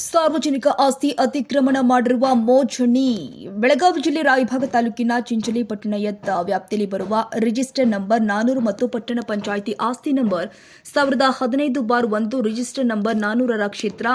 ಸಾರ್ವಜನಿಕ ಆಸ್ತಿ ಅತಿಕ್ರಮಣ ಮಾಡಿರುವ ಮೋಜಣಿ, ಬೆಳಗಾವಿ ಜಿಲ್ಲೆ ರಾಯಭಾಗ ತಾಲೂಕಿನ ಚಿಂಚಲಿ ಪಟ್ಟಣ ಎತ್ತ ವ್ಯಾಪ್ತಿಯಲ್ಲಿ ಬರುವ ರಿಜಿಸ್ಟರ್ ನಂಬರ್ ನಾನೂರು ಮತ್ತು ಪಟ್ಟಣ ಪಂಚಾಯಿತಿ ಆಸ್ತಿ ನಂಬರ್ ಸಾವಿರದ ಹದಿನೈದು ಬಾರ್ ಒಂದು ರಿಜಿಸ್ಟರ್ ನಂಬರ್ ನಾನೂರರ ಕ್ಷೇತ್ರ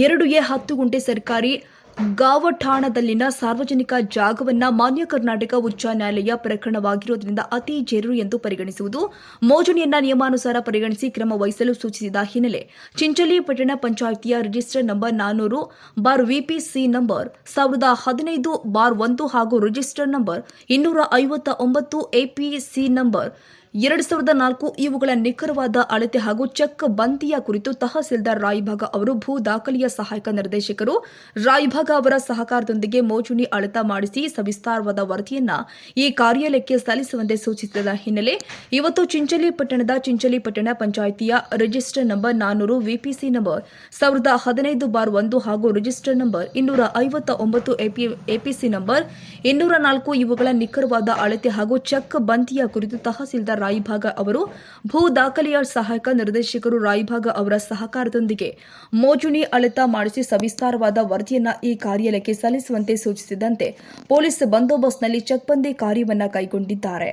ಎರಡು ಎ ಹತ್ತು ಗುಂಟೆ ಸರ್ಕಾರಿ ಗಾವಠಾಣದಲ್ಲಿನ ಸಾರ್ವಜನಿಕ ಜಾಗವನ್ನ ಮಾನ್ಯ ಕರ್ನಾಟಕ ಉಚ್ಚ ನ್ಯಾಯಾಲಯ ಪ್ರಕರಣವಾಗಿರುವುದರಿಂದ ಅತಿ ಜೇರು ಎಂದು ಪರಿಗಣಿಸುವುದು. ಮೋಜಣಿಯನ್ನ ನಿಯಮಾನುಸಾರ ಪರಿಗಣಿಸಿ ಕ್ರಮ ವಹಿಸಲು ಸೂಚಿಸಿದ ಹಿನ್ನೆಲೆ ಚಿಂಚಲಿ ಪಟ್ಟಣ ಪಂಚಾಯಿತಿಯ ರಿಜಿಸ್ಟರ್ ನಂಬರ್ ನಾನೂರು, ಬಾರ್ ವಿಪಿಸಿ ನಂಬರ್ ಸಾವಿರದ ಹದಿನೈದು, ಬಾರ್ ಒಂದು ಹಾಗೂ ರಿಜಿಸ್ಟರ್ ನಂಬರ್ ಇನ್ನೂರ ಐವತ್ತ ಒಂಬತ್ತು ಎಪಿಸಿ ನಂಬರ್ ಎರಡು ಸಾವಿರದ ನಾಲ್ಕು ಇವುಗಳ ನಿಖರವಾದ ಅಳತೆ ಹಾಗೂ ಚೆಕ್ ಬಂತಿಯ ಕುರಿತು ತಹಸೀಲ್ದಾರ್ ರಾಯಭಾಗ ಅವರು ಭೂ ದಾಖಲೆಯ ಸಹಾಯಕ ನಿರ್ದೇಶಕರು ರಾಯಭಾಗ ಅವರ ಸಹಕಾರದೊಂದಿಗೆ ಮೋಚುಣಿ ಅಳತ ಮಾಡಿಸಿ ಸವಿಸ್ತಾರವಾದ ವರದಿಯನ್ನ ಈ ಕಾರ್ಯಾಲಯಕ್ಕೆ ಸಲ್ಲಿಸುವಂತೆ ಸೂಚಿಸಿದ ಹಿನ್ನೆಲೆ ಇವತ್ತು ಚಿಂಚಲಿ ಪಟ್ಟಣದ ಚಿಂಚಲಿ ಪಟ್ಟಣ ಪಂಚಾಯಿತಿಯ ರಿಜಿಸ್ಟರ್ ನಂಬರ್ ನಾನ್ನೂರು, ವಿಪಿಸಿ ನಂಬರ್ ಸಾವಿರದ ಹದಿನೈದು ಬಾರ್ ಒಂದು ಹಾಗೂ ರಿಜಿಸ್ಟರ್ ನಂಬರ್ ಇನ್ನೂರ ಐವತ್ತ ಒಂಬತ್ತು ಎಪಿಸಿ ನಂಬರ್ ಇನ್ನೂರ ನಾಲ್ಕು ಇವುಗಳ ನಿಖರವಾದ ಅಳತೆ ಹಾಗೂ ಚೆಕ್ ಬಂತಿಯ ಕುರಿತು ತಹಸೀಲ್ದಾರ್ ರಾಯಭಾಗ ಅವರು ಭೂ ದಾಖಲೆಯ ಸಹಾಯಕ ನಿರ್ದೇಶಕರು ರಾಯಭಾಗ ಅವರ ಸಹಕಾರದೊಂದಿಗೆ ಮೋಜುಣಿ ಅಳತ ಮಾಡಿಸಿ ಸವಿಸ್ತಾರವಾದ ವರದಿಯನ್ನ ಈ ಕಾರ್ಯಾಲಯಕ್ಕೆ ಸಲ್ಲಿಸುವಂತೆ ಸೂಚಿಸಿದಂತೆ ಪೊಲೀಸ್ ಬಂದೋಬಸ್ತ್ನಲ್ಲಿ ಚಕ್ಬಂದಿ ಕಾರ್ಯವನ್ನ ಕೈಗೊಂಡಿದ್ದಾರೆ.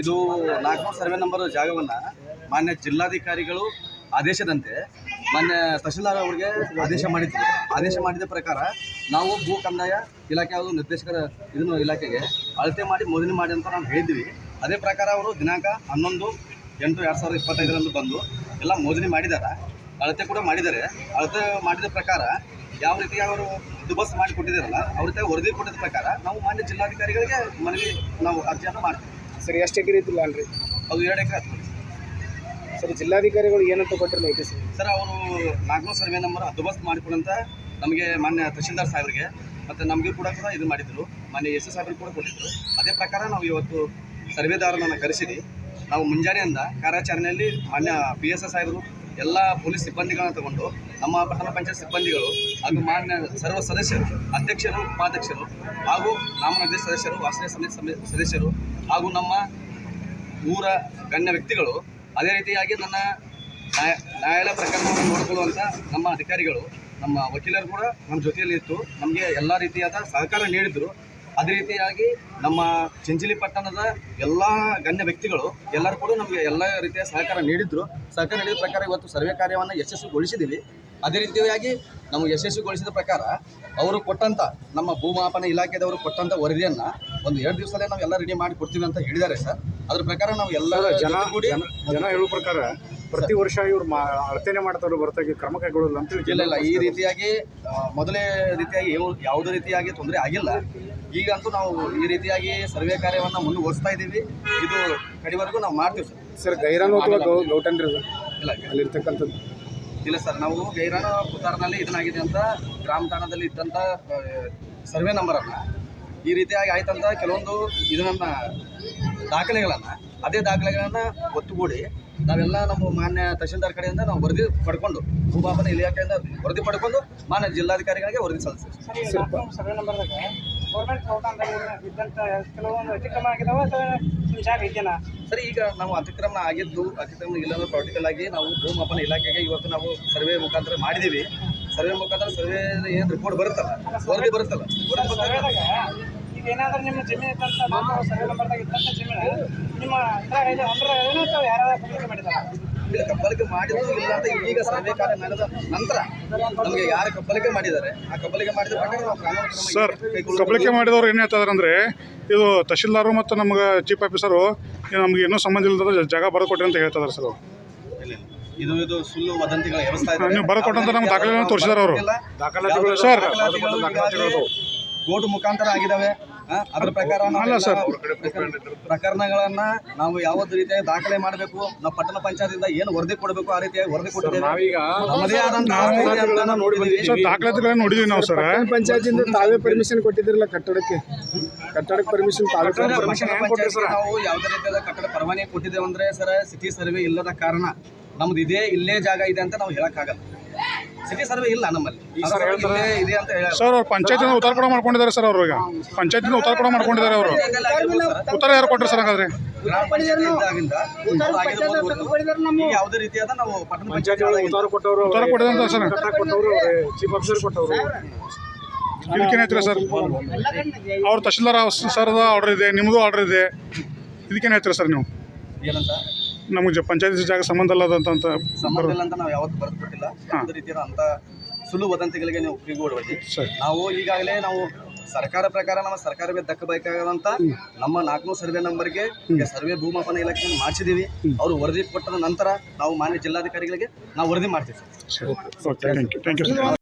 ಇದು ನಾಲ್ಕು ಸರ್ವೆ ನಂಬರ್ ಜಾಗವನ್ನು ಮಾನ್ಯ ಜಿಲ್ಲಾಧಿಕಾರಿಗಳು ಆದೇಶದಂತೆ ಮಾನ್ಯ ತಹಶೀಲ್ದಾರ್ ಅವರಿಗೆ ಆದೇಶ ಮಾಡಿದ್ರು ಆದೇಶ ಮಾಡಿದ ಪ್ರಕಾರ ನಾವು ಭೂ ಕಂದಾಯ ಇಲಾಖೆ ಅವರು ನಿರ್ದೇಶಕರ ಇದನ್ನು ಇಲಾಖೆಗೆ ಅಳತೆ ಮಾಡಿ ಮೋದನೆ ಮಾಡಿ ಅಂತ ನಾವು ಹೇಳಿದ್ವಿ. ಅದೇ ಪ್ರಕಾರ ಅವರು ದಿನಾಂಕ ಹನ್ನೊಂದು ಎಂಟು ಎರಡು ಸಾವಿರದ ಇಪ್ಪತ್ತೈದರಂದು ಬಂದು ಎಲ್ಲ ಮೋದನೆ ಮಾಡಿದ್ದಾರೆ ಅಳತೆ ಕೂಡ ಮಾಡಿದ್ದಾರೆ. ಅಳತೆ ಮಾಡಿದ ಪ್ರಕಾರ ಯಾವ ರೀತಿ ಅವರು ದುಬಸ್ ಮಾಡಿ ಕೊಟ್ಟಿದ್ದಾರಲ್ಲ ಅವ್ರ ರೀತಿ ವರದಿ ಕೊಟ್ಟಿದ್ದ ಪ್ರಕಾರ ನಾವು ಮಾನ್ಯ ಜಿಲ್ಲಾಧಿಕಾರಿಗಳಿಗೆ ಮನವಿ ನಾವು ಅರ್ಜಿಯನ್ನು ಮಾಡ್ತೀವಿ. ಸರಿ ಎಷ್ಟು ಎಕರೆ ಇದ್ದಿಲ್ಲ ಅಲ್ರಿ ಅದು ಎರಡು ಎಕರೆ ಸರ್, ಜಿಲ್ಲಾಧಿಕಾರಿಗಳು ಏನಂತ ಕೊಟ್ಟರು ಮಾಹಿತಿ ಸರ್? ಸರ್, ಅವರು ನಾಲ್ಕುನೂರು ಸರ್ವೆ ನಂಬರ್ ಹದ್ದುಬಸ್ತ್ ಮಾಡಿಕೊಡಂತ ನಮಗೆ ಮಾನ್ಯ ತಹಶೀಲ್ದಾರ್ ಸಾಹೇಬ್ರಿಗೆ ಮತ್ತು ನಮಗೂ ಕೂಡ ಕೂಡ ಇದು ಮಾಡಿದ್ರು. ಮಾನ್ಯ ಎಸ್ ಎಸ್ ಸಾಹೇಬ್ರಿಗೆ ಕೂಡ ಕೊಟ್ಟಿದ್ರು. ಅದೇ ಪ್ರಕಾರ ನಾವು ಇವತ್ತು ಸರ್ವೆದಾರನನ್ನು ಕರೆಸಿರಿ ನಾವು ಮುಂಜಾನೆಯಿಂದ ಕಾರ್ಯಾಚರಣೆಯಲ್ಲಿ ಮಾನ್ಯ ಪಿ ಎಸ್ ಎಸ್ ಸಾಹೇಬರು, ಎಲ್ಲ ಪೊಲೀಸ್ ಸಿಬ್ಬಂದಿಗಳನ್ನ ತಗೊಂಡು ನಮ್ಮ ಪಟ್ಟಣ ಪಂಚಾಯತ್ ಸಿಬ್ಬಂದಿಗಳು ಹಾಗೂ ಮಾನ್ಯ ಸರ್ವ ಸದಸ್ಯರು, ಅಧ್ಯಕ್ಷರು, ಉಪಾಧ್ಯಕ್ಷರು ಹಾಗೂ ನಾಮನಿರ್ದೇಶ ಸದಸ್ಯರು, ವಾಸನೆ ಸಮಿತಿ ಸದಸ್ಯರು ಹಾಗೂ ನಮ್ಮ ಊರ ಗಣ್ಯ ವ್ಯಕ್ತಿಗಳು ಅದೇ ರೀತಿಯಾಗಿ ನನ್ನ ನ್ಯಾಯ, ನ್ಯಾಯಾಲಯ ಪ್ರಕರಣವನ್ನು ನೋಡಿಕೊಳ್ಳುವಂಥ ನಮ್ಮ ಅಧಿಕಾರಿಗಳು, ನಮ್ಮ ವಕೀಲರು ಕೂಡ ನಮ್ಮ ಜೊತೆಯಲ್ಲಿ ಇತ್ತು ನಮಗೆ ಎಲ್ಲ ರೀತಿಯಾದ ಸಹಕಾರ ನೀಡಿದರು. ಅದೇ ರೀತಿಯಾಗಿ ನಮ್ಮ ಚಿಂಚಲಿ ಪಟ್ಟಣದ ಎಲ್ಲ ಗಣ್ಯ ವ್ಯಕ್ತಿಗಳು ಎಲ್ಲರೂ ಕೂಡ ನಮಗೆ ಎಲ್ಲ ರೀತಿಯ ಸಹಕಾರ ನೀಡಿದ್ರು. ಸಹಕಾರ ನೀಡಿದ ಪ್ರಕಾರ ಇವತ್ತು ಸರ್ವೆ ಕಾರ್ಯವನ್ನು ಯಶಸ್ವಿಗೊಳಿಸಿದ್ದೀವಿ. ಅದೇ ರೀತಿಯಾಗಿ ನಮಗೆ ಯಶಸ್ವಿಗೊಳಿಸಿದ ಪ್ರಕಾರ ಅವರು ಕೊಟ್ಟಂಥ ನಮ್ಮ ಭೂಮಾಪನ ಇಲಾಖೆದವರು ಕೊಟ್ಟಂಥ ವರದಿಯನ್ನು ಒಂದು ಎರಡು ದಿವಸದಲ್ಲೇ ನಾವು ಎಲ್ಲ ರೆಡಿ ಮಾಡಿ ಕೊಡ್ತೀವಿ ಅಂತ ಹೇಳಿದ್ದಾರೆ ಸರ್. ಅದ್ರ ಪ್ರಕಾರ ನಾವು ಎಲ್ಲ ಜನ ಜನ ಹೇಳುವ ಹೇಳೋ ಪ್ರಕಾರ ಪ್ರತಿ ವರ್ಷ ಇವ್ರು ಮಾ ಅಳತೆನೆ ಮಾಡ್ತಾರೆ ಬರ್ತಾಗಿ ಕ್ರಮ ಕೈಗೊಳ್ಳಲ್ಲ ಅಂತ ಹೇಳಿ ಇಲ್ಲ ಈ ರೀತಿಯಾಗಿ ಮೊದಲೇ ರೀತಿಯಾಗಿ ಯಾವ- ಯಾವುದೇ ರೀತಿಯಾಗಿ ತೊಂದರೆ ಆಗಿಲ್ಲ. ಈಗಂತೂ ನಾವು ಈ ರೀತಿಯಾಗಿ ಸರ್ವೆ ಕಾರ್ಯವನ್ನು ಮುಂದುವರಿಸ್ತಾ ಇದ್ದೀವಿ. ಇದು ಕಡಿವರೆಗೂ ನಾವು ಮಾಡ್ತೀವಿ ಸರ್. ಸರ್ ಗೈರಾನು ಅಥವಾ ಗೌಟನ್ರಿ ಇಲ್ಲ ಅಲ್ಲಿರ್ತಕ್ಕಂಥದ್ದು. ಇಲ್ಲ ಸರ್ ನಾವು ಗೈರಾನ ಪುತಾರ್ನಲ್ಲಿ ಇದನ್ನಾಗಿದೆ ಅಂತ ಗ್ರಾಮ ತಾಣದಲ್ಲಿ ಇದ್ದಂಥ ಸರ್ವೆ ನಂಬರನ್ನು ಈ ರೀತಿಯಾಗಿ ಆಯ್ತಂತ ಕೆಲವೊಂದು ಇದನ್ನ ದಾಖಲೆಗಳನ್ನು ಅದೇ ದಾಖಲೆಗಳನ್ನು ಒತ್ತುಗೂಡಿ ನಾವೆಲ್ಲ ನಮ್ಮ ಮಾನ್ಯ ತಹಶೀಲ್ದಾರ್ ಕಡೆಯಿಂದ ನಾವು ವರದಿ ಪಡ್ಕೊಂಡು ಭೂಮಾಪನ ಇಲಾಖೆಯಿಂದ ವರದಿ ಪಡ್ಕೊಂಡು ಮಾನ್ಯ ಜಿಲ್ಲಾಧಿಕಾರಿಗಳಿಗೆ ವರದಿ ಸಲ್ಲಿಸ್ತೀವಿ. ಸರ್ ಈಗ ನಾವು ಅತಿಕ್ರಮಣ ಆಗಿದ್ದು ಅತಿಕ್ರಮಣ ಇಲ್ಲ ಅಂದ್ರೆ ಪ್ರಾಕ್ಟಿಕಲ್ ಆಗಿ ನಾವು ಭೂಮಾಪನ ಇಲಾಖೆಗೆ ಇವತ್ತು ನಾವು ಸರ್ವೆ ಮುಖಾಂತರ ಮಾಡಿದ್ದೀವಿ ಸರ್ವೆ ಮುಖಾಂತರ ಸರ್ವೆ ಏನು ರಿಪೋರ್ಟ್ ಬರುತ್ತಲ್ಲ? ವರದಿ ಬರುತ್ತಲ್ಲ. ವರದಿ ಈಗ ಏನಾದ್ರೂ ನಿಮ್ಮ ಜಮೀನು ಇದ್ದಂಥ ನಮ್ಮ ಸರ್ವೆ ನಂಬರ್ದಾಗ ಇದ್ದಂಥ ಜಮೀನು ನಿಮ್ಮ ಇದ್ರಾಗ ಇದೆ ಅಂದ್ರೆ ಏನೋ ಅಥವಾ ಯಾರಾದ್ರೂ ಕಬ್ಲಿಕೆ ಮಾಡಿದಾರ? ಇಲ್ಲ ಕಬ್ಬಲಿಕೆ ಮಾಡಿದ್ರು ಇಲ್ಲ ಅಂತ ಈಗ ಸರ್ವೆ ಕಾರ್ಯ ನಡೆದ ನಂತರ ನಮಗೆ ಯಾರು ಕಬ್ಬಲಿಕೆ ಮಾಡಿದ್ದಾರೆ ಆ ಕಬ್ಬಲಿಕೆ ಮಾಡಿದ ಪ್ರಕಾರ ನಾವು ಕಾನೂನು ಕ್ರಮ ಸರ್ ಕಬಳಿಕೆ ಮಾಡಿದವ್ರು ಏನು ಹೇಳ್ತಾರೆ ಅಂದ್ರೆ ಇದು ತಹಶೀಲ್ದಾರು ಮತ್ತು ನಮ್ಗೆ ಚೀಫ್ ಆಫೀಸರು ನಮ್ಗೆ ಇನ್ನೂ ಸಂಬಂಧ ಇಲ್ಲದ ಜಾಗ ಬರ್ಕೊಟ್ಟೆ ಅಂತ ಹೇಳ್ತಾರೆ ಸರ್ ಅವ್ರು. ಇಲ್ಲ, ಇಲ್ಲ. ಇದು ಇದು ಸುಳ್ಳು ವದಂತಿಗಳ ವ್ಯವಸ್ಥೆ ಹಾ, ನೀವು ಬರೆದುಕೊಟ್ಟಂತ ನಮ್ಗೆ ದಾಖಲೆಗಳನ್ನು ತೋರಿಸಿದಾರೆ ಅವರು. ದಾಖಲಾತಿಗಳು ಸರ್. ಕೋರ್ಟ್ ಮುಖಾಂತರ ಆಗಿದಾವೆ ಅದ್ರ ಪ್ರಕಾರ ಪ್ರಕರಣಗಳನ್ನ ನಾವು ಯಾವತ್ತು ರೀತಿಯ ದಾಖಲೆ ಮಾಡಬೇಕು? ನಾವು ಪಟ್ಟಣ ಪಂಚಾಯತಿಂದ ಏನು ವರದಿ ಕೊಡಬೇಕು ಆ ರೀತಿಯಾಗಿ ವರದಿ ಕೊಟ್ಟಿದ್ದೇವೆ. ನಾವು. ಸರ್ ನೋಡಿದೀವಿ ನಾವು ಸರ್ ಪಂಚಾಯತಿಂದ ತಾವೇ ಪರ್ಮಿಷನ್ ಕೊಟ್ಟಿದ್ರಲ್ಲ ಕಟ್ಟಡಕ್ಕೆ? ಕಟ್ಟಡಕ್ಕೆ ಪರ್ಮಿಷನ್ ನಾವು ಯಾವ್ದೇ ರೀತಿಯಾದ ಕಟ್ಟಡ ಪರವಾನಗಿ ಕೊಟ್ಟಿದ್ದೇವೆ ಅಂದ್ರೆ ಸರ್ ಸಿಟಿ ಸರ್ವೆ ಇಲ್ಲದ ಕಾರಣ ನಮ್ದು ಇದೇ ಇಲ್ಲೇ ಜಾಗ ಇದೆ ಅಂತ ನಾವು ಹೇಳಕ್ಕಾಗಲ್ಲ. ಸಿಟಿ ಸರ್ವೆ ಇಲ್ಲ ನಮ್ಮಲ್ಲಿ. ಇದೆ ಅಂತ ಹೇಳ. ಸರ್ ಅವ್ರು ಪಂಚಾಯತಿನ ಉತ್ತರ ಕೂಡ ಮಾಡ್ಕೊಂಡಿದ್ದಾರೆ ಸರ್ ಅವರು ಈಗ. ಪಂಚಾಯತಿನ ಉತ್ತರ ಕೂಡ ಮಾಡ್ಕೊಂಡಿದ್ದಾರೆ ಅವರು. ಉತ್ತರ ಯಾರು ಕೊಟ್ಟರು ಸರ್ ಹಾಗಾದ್ರೆ? ಯಾವುದೇ ರೀತಿಯಾದ ನಾವು ಪಟ್ಟಣ ಪಂಚಾಯತಿ ಉತ್ತರ ಕೊಟ್ಟವರು ಉತ್ತರ ಕೊಟ್ಟಿದಂತ ಸರ್. ಕಟ್ಟಡ ಕೊಟ್ಟವರು ಚೀಫ್ ಆಫೀಸರ್ ಕೊಟ್ಟವರು. ಇದಕ್ಕೇನು ಹೇಳ್ತೀರಾ ಸರ್? ಅವ್ರ ತಹಶೀಲ್ದಾರ್ ಸರ್ದ ಆರ್ಡರ್ ಇದೆ ನಿಮ್ಮದು ಆರ್ಡರ್ ಇದೆ. ಇದಕ್ಕೇನು ಹೇಳ್ತೀರಾ ಸರ್ ನೀವು? ಏನಂತ? ನಮಗೆ ಪಂಚಾಯತಿ ಜಾಗ ಸಂಬಂಧ ಅಲ್ಲದಂತ ಅಂತ ಸಂಬಂಧ ಇಲ್ಲ ಅಂತ ನಾವು ಯಾವತ್ತೂ ಯಾವುದೇ ರೀತಿಯ ಅಂತ ಸುಳ್ಳು ವದಂತಿಗಳಿಗೆ ನೀವು ಕಿವಿಗೊಡಬೇಡಿ ನಾವು ಈಗಾಗಲೇ ನಾವು ಸರ್ಕಾರ ಪ್ರಕಾರ ನಮ್ಮ ಸರ್ಕಾರವೇ ದಕ್ಕಬೇಕಾದಂತ ನಮ್ಮ ನಾಲ್ಕನೂರು ಸರ್ವೆ ನಂಬರ್ಗೆ ಸರ್ವೆ ಭೂಮಾಪನ ಇಲಾಖೆ ಮಾಡಿಸಿದೀವಿ. ಅವರು ವರದಿ ಕೊಟ್ಟ ನಂತರ ನಾವು ಮಾನ್ಯ ಜಿಲ್ಲಾಧಿಕಾರಿಗಳಿಗೆ ನಾವು ವರದಿ ಮಾಡ್ತೀವಿ